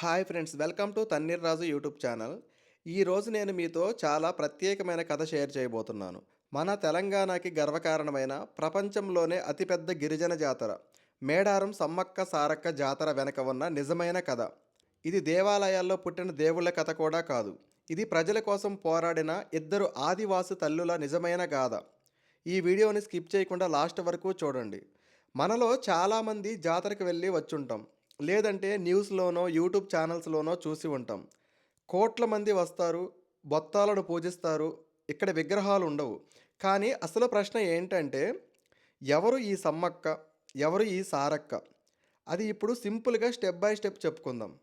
Hi friends welcome to Thanneer Raju YouTube channel. ఈరోజు నేను మీతో చాలా ప్రత్యేకమైన కథ షేర్ చేయబోతున్నాను. మన తెలంగాణకి గర్వకారణమైన ప్రపంచంలోనే అతిపెద్ద గిరిజన జాతర మేడారం సమ్మక్క సారక్క జాతర వెనక ఉన్న నిజమైన కథ. ఇది దేవాలయాల్లో పుట్టిన దేవుళ్ళ కథ కూడా కాదు. ఇది ప్రజల కోసం పోరాడిన ఇద్దరు ఆదివాసి తల్లుల నిజమైన గాథ. ఈ వీడియోని స్కిప్ చేయకుండా లాస్ట్ వరకు చూడండి. మనలో చాలామంది జాతరకు వెళ్ళి వచ్చుంటాం. లేదంటే న్యూస్లోనో యూట్యూబ్ ఛానల్స్లోనో చూసి ఉంటాం. కోట్ల మంది వస్తారు బొత్తాలను పూజిస్తారు ఇక్కడ విగ్రహాలు ఉండవు. కానీ అసలు ప్రశ్న ఏంటంటే ఎవరు ఈ సమ్మక్క ఎవరు ఈ సారక్క? అది ఇప్పుడు సింపుల్గా స్టెప్ బై స్టెప్ చెప్పుకుందాం.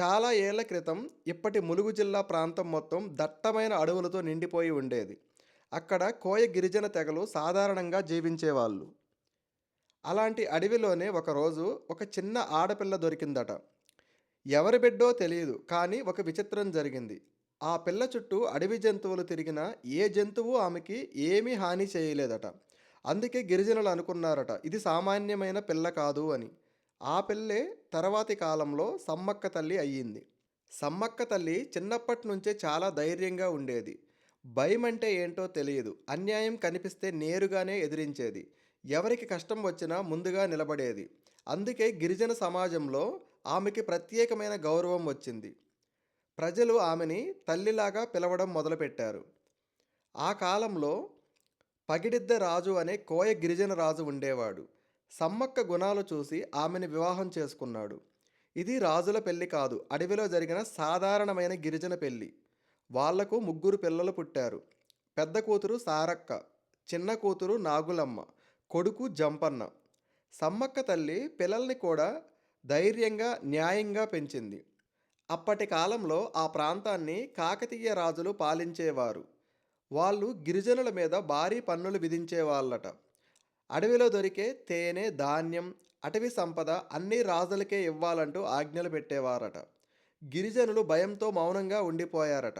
చాలా ఏళ్ళ క్రితం ఇప్పటి ములుగు జిల్లా ప్రాంతం మొత్తం దట్టమైన అడవులతో నిండిపోయి ఉండేది. అక్కడ కోయ గిరిజన తెగలు సాధారణంగా జీవించేవాళ్ళు. అలాంటి అడవిలోనే ఒకరోజు ఒక చిన్న ఆడపిల్ల దొరికిందట. ఎవరి బిడ్డో తెలియదు కానీ ఒక విచిత్రం జరిగింది. ఆ పిల్ల చుట్టూ అడవి జంతువులు తిరిగినా ఏ జంతువు ఆమెకి ఏమీ హాని చేయలేదట. అందుకే గిరిజనులు అనుకున్నారట ఇది సామాన్యమైన పిల్ల కాదు అని. ఆ పిల్లే తర్వాతి కాలంలో సమ్మక్క తల్లి అయ్యింది. సమ్మక్క తల్లి చిన్నప్పటి నుంచే చాలా ధైర్యంగా ఉండేది. భయం అంటే ఏంటో తెలియదు. అన్యాయం కనిపిస్తే నేరుగానే ఎదిరించేది. ఎవరికి కష్టం వచ్చినా ముందుగా నిలబడేది. అందుకే గిరిజన సమాజంలో ఆమెకి ప్రత్యేకమైన గౌరవం వచ్చింది. ప్రజలు ఆమెని తల్లిలాగా పిలవడం మొదలుపెట్టారు. ఆ కాలంలో పగిడిద్ద రాజు అనే కోయ గిరిజన రాజు ఉండేవాడు. సమ్మక్క గుణాలు చూసి ఆమెను వివాహం చేసుకున్నాడు. ఇది రాజుల పెళ్ళి కాదు అడవిలో జరిగిన సాధారణమైన గిరిజన పెళ్ళి. వాళ్ళకు ముగ్గురు పిల్లలు పుట్టారు. పెద్ద కూతురు సారక్క చిన్న కూతురు నాగులమ్మ. కొడుకు జంపన్న. సమ్మక్క తల్లి పిల్లల్ని కూడా ధైర్యంగా న్యాయంగా పెంచింది. అప్పటి కాలంలో ఆ ప్రాంతాన్ని కాకతీయ రాజులు పాలించేవారు. వాళ్ళు గిరిజనుల మీద భారీ పన్నులు విధించేవాళ్ళట. అడవిలో దొరికే తేనె ధాన్యం అటవీ సంపద అన్ని రాజులకే ఇవ్వాలంటూ ఆజ్ఞలు పెట్టేవారట. గిరిజనులు భయంతో మౌనంగా ఉండిపోయారట.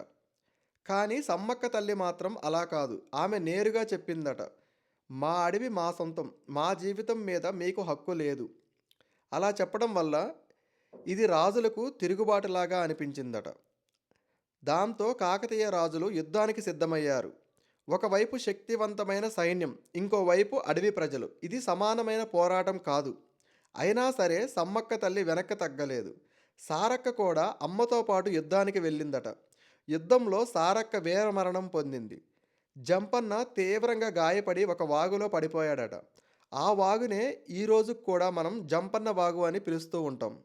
కానీ సమ్మక్క తల్లి మాత్రం అలా కాదు. ఆమె నేరుగా చెప్పిందట. మా అడవి మా సొంతం మా జీవితం మీద మీకు హక్కు లేదు. అలా చెప్పడం వల్ల ఇది రాజులకు తిరుగుబాటులాగా అనిపించిందట. దాంతో కాకతీయ రాజులు యుద్ధానికి సిద్ధమయ్యారు. ఒకవైపు శక్తివంతమైన సైన్యం ఇంకోవైపు అడవి ప్రజలు. ఇది సమానమైన పోరాటం కాదు. అయినా సరే సమ్మక్క తల్లి వెనక్కి తగ్గలేదు. సారక్క కూడా అమ్మతో పాటు యుద్ధానికి వెళ్ళిందట. యుద్ధంలో సారక్క వీరమరణం పొందింది. జంపన్న తీవ్రంగా గాయపడి ఒక వాగులో పడిపోయాడట. ఆ వాగునే ఈ రోజుకు కూడా మనం జంపన్న వాగు అని పిలుస్తూ ఉంటాం.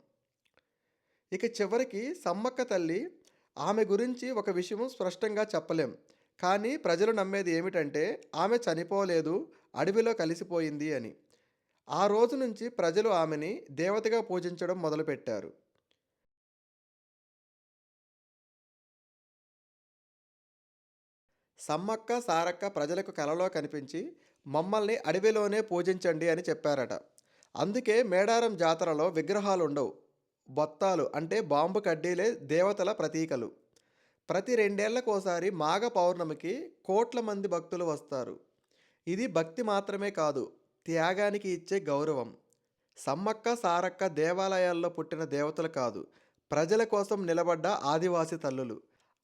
ఇక చివరికి సమ్మక్క తల్లి ఆమె గురించి ఒక విషయం స్పష్టంగా చెప్పలేం. కానీ ప్రజలు నమ్మేది ఏమిటంటే ఆమె చనిపోలేదు అడవిలో కలిసిపోయింది అని. ఆ రోజు నుంచి ప్రజలు ఆమెని దేవతగా పూజించడం మొదలుపెట్టారు. సమ్మక్క సారక్క ప్రజలకు కలలో కనిపించి మమ్మల్ని అడవిలోనే పూజించండి అని చెప్పారట. అందుకే మేడారం జాతరలో విగ్రహాలు ఉండవు బొత్తాలు అంటే బాంబు కడ్డీలే దేవతల ప్రతీకలు. ప్రతి రెండేళ్ళకోసారి మాఘ పౌర్ణమికి కోట్ల మంది భక్తులు వస్తారు. ఇది భక్తి మాత్రమే కాదు త్యాగానికి ఇచ్చే గౌరవం. సమ్మక్క సారక్క దేవాలయాల్లో పుట్టిన దేవతలు కాదు ప్రజల కోసం నిలబడ్డ ఆదివాసి తల్లులు.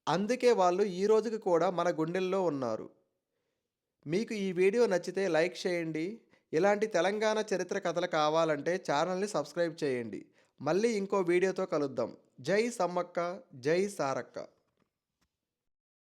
అందుకే వాళ్ళు ఈ రోజుకి కూడా మన గుండెల్లో ఉన్నారు. మీకు ఈ వీడియో నచ్చితే లైక్ చేయండి. ఇలాంటి తెలంగాణ చరిత్ర కథలు కావాలంటే ఛానల్ని సబ్స్క్రైబ్ చేయండి. మళ్ళీ ఇంకో వీడియోతో కలుద్దాం. జై సమ్మక్క జై సారక్క.